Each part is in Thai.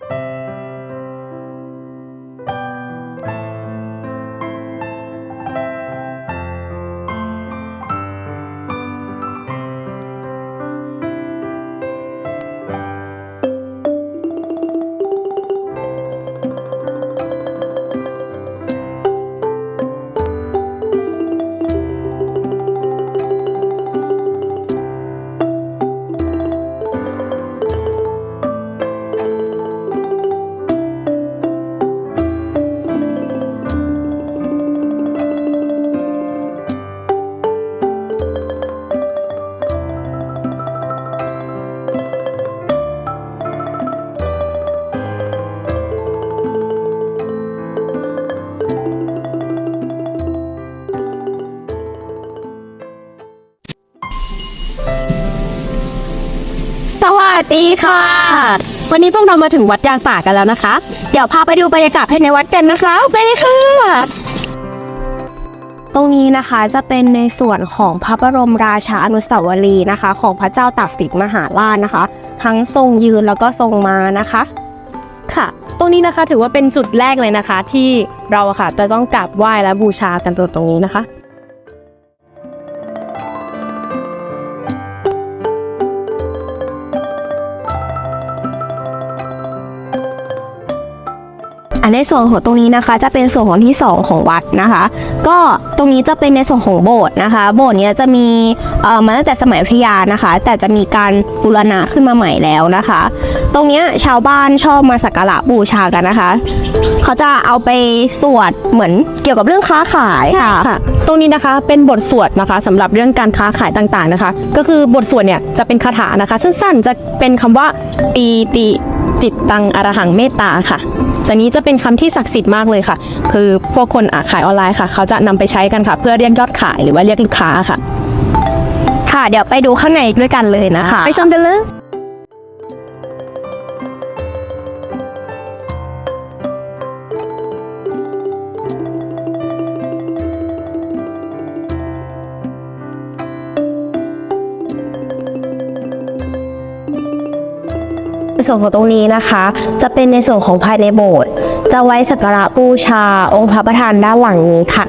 สวั ดีค่ะ วันนี้พวกเรามาถึงวัดยางป่ากันแล้วนะคะ เดี๋ยวพาไปดูบรรยากาศภายในวัดกันนะคะไปเลยค่ะตรงนี้นะคะจะเป็นในส่วนของพระบรมราชาอนุสาวรีย์นะคะ ของพระเจ้าตากสินมหาราชนะคะ ทั้งทรงยืนแล้วก็ทรงมานะคะ ค่ะ ตรงนี้นะคะถือว่าเป็นจุดแรกเลยนะคะ ที่เราค่ะจะต้องกราบไหว้และบูชากันตัวตรงนี้นะคะันในส่วนของตรงนี้นะคะ จะเป็นส่วนของที่ 2 ของวัดนะคะ ก็ตรงนี้จะเป็นในส่วนของโบสถ์นะคะ โบสถ์เนี้ยจะมีเอ่อมาตั้งแต่สมัยอยุธยานะคะ แต่จะมีการบูรณะขึ้นมาใหม่แล้วนะคะ ตรงเนี้ยชาวบ้านชอบมาสักการะบูชากันนะคะ เขาจะเอาไปสวดเหมือนเกี่ยวกับเรื่องค้าขายค่ะค่ะตรงนี้นะคะเป็นบทสวดนะคะสำหรับเรื่องการค้าขายต่างๆนะคะ ก็คือบทสวดเนี่ยจะเป็นคาถานะคะ สั้นๆจะเป็นคำว่าปีติ จิตตังอรหังเมตตาค่ะจากนี้จะเป็นคำที่ศักดิ์สิทธิ์มากเลยค่ะ คือพวกคนอะขายออนไลน์ค่ะ เขาจะนำไปใช้กันค่ะ เพื่อเรียกยอดขายหรือว่าเรียกลูกค้าค่ะ ค่ะ เดี๋ยวไปดูข้างในด้วยกันเลยนะคะ ไปชมกันเลย ส่วนของตรงนี้นะคะ จะเป็นในส่วนของภายในโบสถ์จะไว้สักการะบูชา องค์พระประธานด้านหลังนี้ค่ะ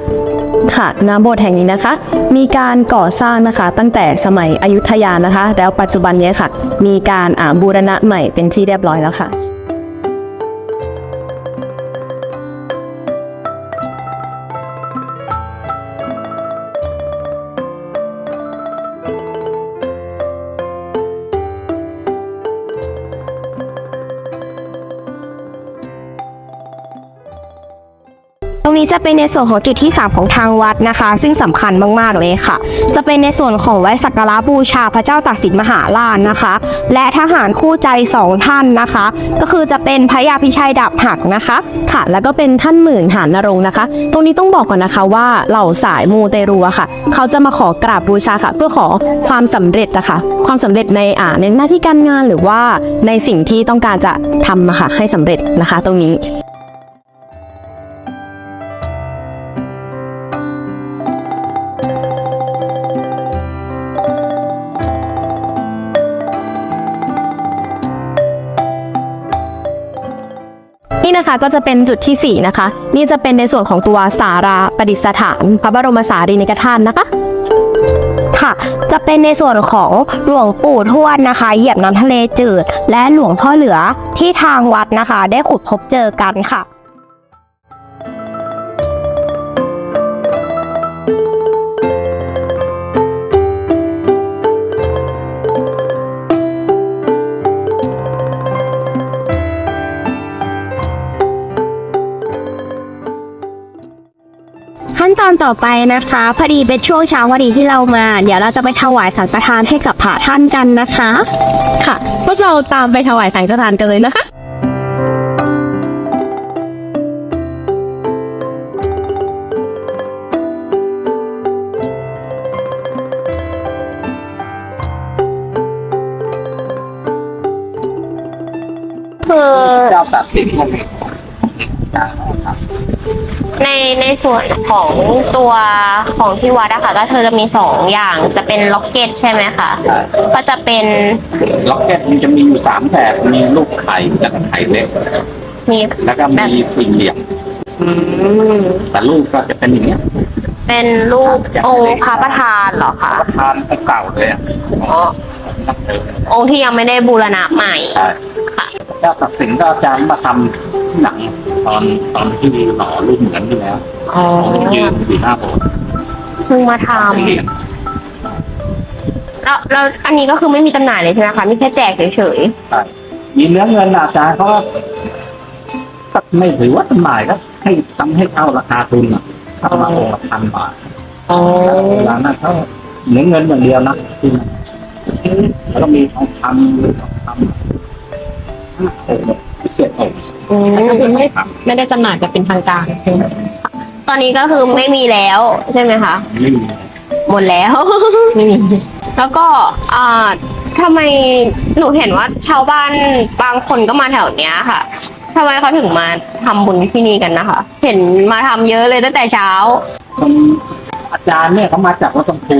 ค่ะณโบสถ์แห่งนี้นะคะ มีการก่อสร้างนะคะ ตั้งแต่สมัยอยุธยานะคะ แล้วปัจจุบันนี้ค่ะ มีการบูรณะใหม่เป็นที่เรียบร้อยแล้วค่ะ นี้จะเป็นในส่วนของจุดที่ 3 ของทางวัดนะคะ ซึ่งสำคัญมากๆเลยค่ะ จะเป็นในส่วนของไว้สักการะบูชาพระเจ้าตากสินมหาราชนะคะ และทหารคู่ใจสองท่านนะคะ ก็คือจะเป็นพระยาพิชัยดาบหักนะคะค่ะ แล้วก็เป็นท่านหมื่นฐานนรงนะคะ ตรงนี้ต้องบอกก่อนนะคะว่าเหล่าสายมูเตรูอะค่ะ เขาจะมาขอกราบบูชาค่ะ เพื่อขอความสำเร็จนะคะ ความสำเร็จในอ่าในหน้าที่การงานหรือว่าในสิ่งที่ต้องการจะทำอะค่ะให้สำเร็จนะคะ ตรงนี้ นี่นะคะก็จะเป็นจุดทีสี่ 4 นะคะ นี่จะเป็นในส่วนของตัวสาราประดิษฐานพระบรมสารีริกธาตุนะคะค่ะจะเป็นในส่วนของหลวงปู่ทวดนะคะ เหยียบน้ำทะเลจืด และหลวงพ่อเหลือที่ทางวัดนะคะ ได้ขุดพบเจอกันค่ะ ต่อไปนะคะ พอดีเป็นช่วงเช้าพอดีที่เรามา เดี๋ยวเราจะไปถวายสังฆทานให้กับพระท่านกันนะคะ ค่ะพวกเราตามไปถวายสังฆทานกันเลยนะคะคือเจ้าตัดสิน ในในส่วนของตัวของที่วัดอะค่ะ ก็เธอจะมีสองอย่างจะเป็นล็อกเก็ตใช่ไหมคะใช่ก็จะเป็นล็อกเก็ตมันจะมีอยู่สามแบบมีลูกไข่แล้วก็ไข่เล็กมีแล้วก็มีสี่เหลี่ยมอืมแต่ลูกก็จะเป็นอย่างเงี้ยเป็นรูปองค์พระประธานเหรอคะทานเก่าเลยอะอ๋อนับเดิมองค์ที่ยังไม่ได้บูรณะใหม่ใช่ค่ะเจ้าตัดสินก็อาจารย์มาทำที่หลัง ตอนตอนที่หล่อรูปเหมือนที่แล้วอ๋อผมยืนอยู่หน้าโบสถ์เพิ่งมาทเหรียญำแล้วแล้วอันนี้ก็คือไม่มีจำหน่ายเลยใช่ไหมคะมีแค่แจกเฉยใช่มีเนื้อเงินอาจารย์เขาก็ก็ไม่ถือว่าจำหน่ายก็ให้ทำให้เข้าราคาทุนอะถ้ามาองค์ละพันบาทๆอ๋อเวลานั้นเขาเนื้อเงินอย่างเดียวนะที่นั่นแล้วก็มีทองคำหรือทองคำห้าองค์พิ เศษองค์อืมก็คือไม่ไม่ได้จำหน่ายแบบเป็นทางการตอนนี้ก็คือไม่มีแล้วใช่ไหมคะ ไม่มีหมดแล้ว ไม่มีแล้วก็อ่าทำไมหนูเห็นว่าชาวบ้านบางคนก็มาแถวเนี้ยค่ะทำไมเขาถึงมาทำบุญที่นี่กันนะคะ เห็นมาทำเยอะเลยตั้งแต่เช้าคนอาจารย์เนี่ยเขามาจากวัดตงคู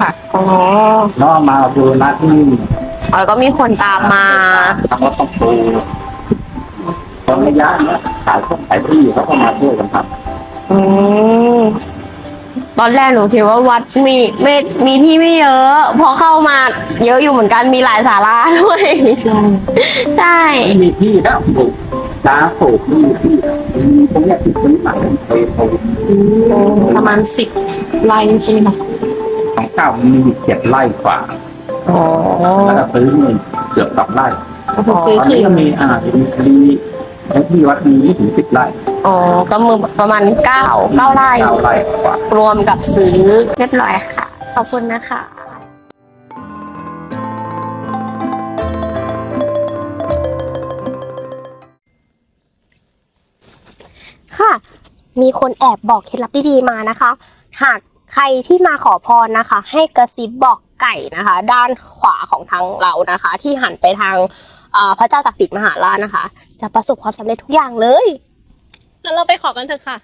ค่ะอ๋อแล้วมาดูนะที่นี่แล้วก็มีคนตามมาทำวัดตงคู คนระยะเนี้ยขายของขายที่เขาก็มาช่วยกันทอืมตอนแรกหนูคิดว่าวัดมีไม่มีที่ไม่เยอะ พอเข้ามา เยอะอยู่เหมือนกันมีหลายสาราด้วยใช่ำไม่มีที่แล้วปลูกตาปลูกไม่มีที่ตรงเนี้ยติดซื้อใหม่ไปปลูกประมาณสิบไร่ใช่ไหมคะของเก่ามันมีอยู่เจ็ดไร่กว่าอ๋อแล้วก็ซื้อนี่เกือบสองไร่ ก็คือซื้อตอนคืนี้นก็มีอ่ามี มีที่วัดมีไม่ถึงสิบไร่อ๋อ ก็มือประมาณเก้าเก้าไร่ เก้าไร่กว่ารวมกับซื้อเรียบร้อยค่ะ ขอบคุณนะคะค่ะ มีคนแอบบอกเคล็ดลับดีๆมานะคะ หากใครที่มาขอพรนะคะ ให้กระซิบบอกไก่นะคะ ด้านขวาของทางเรานะคะ ที่หันไปทางเอ่อ พระเจ้าตากสินมหาราชนะคะ จะประสบความสำเร็จทุกอย่างเลยแล้วเราไปขอกันเถอะค่ะ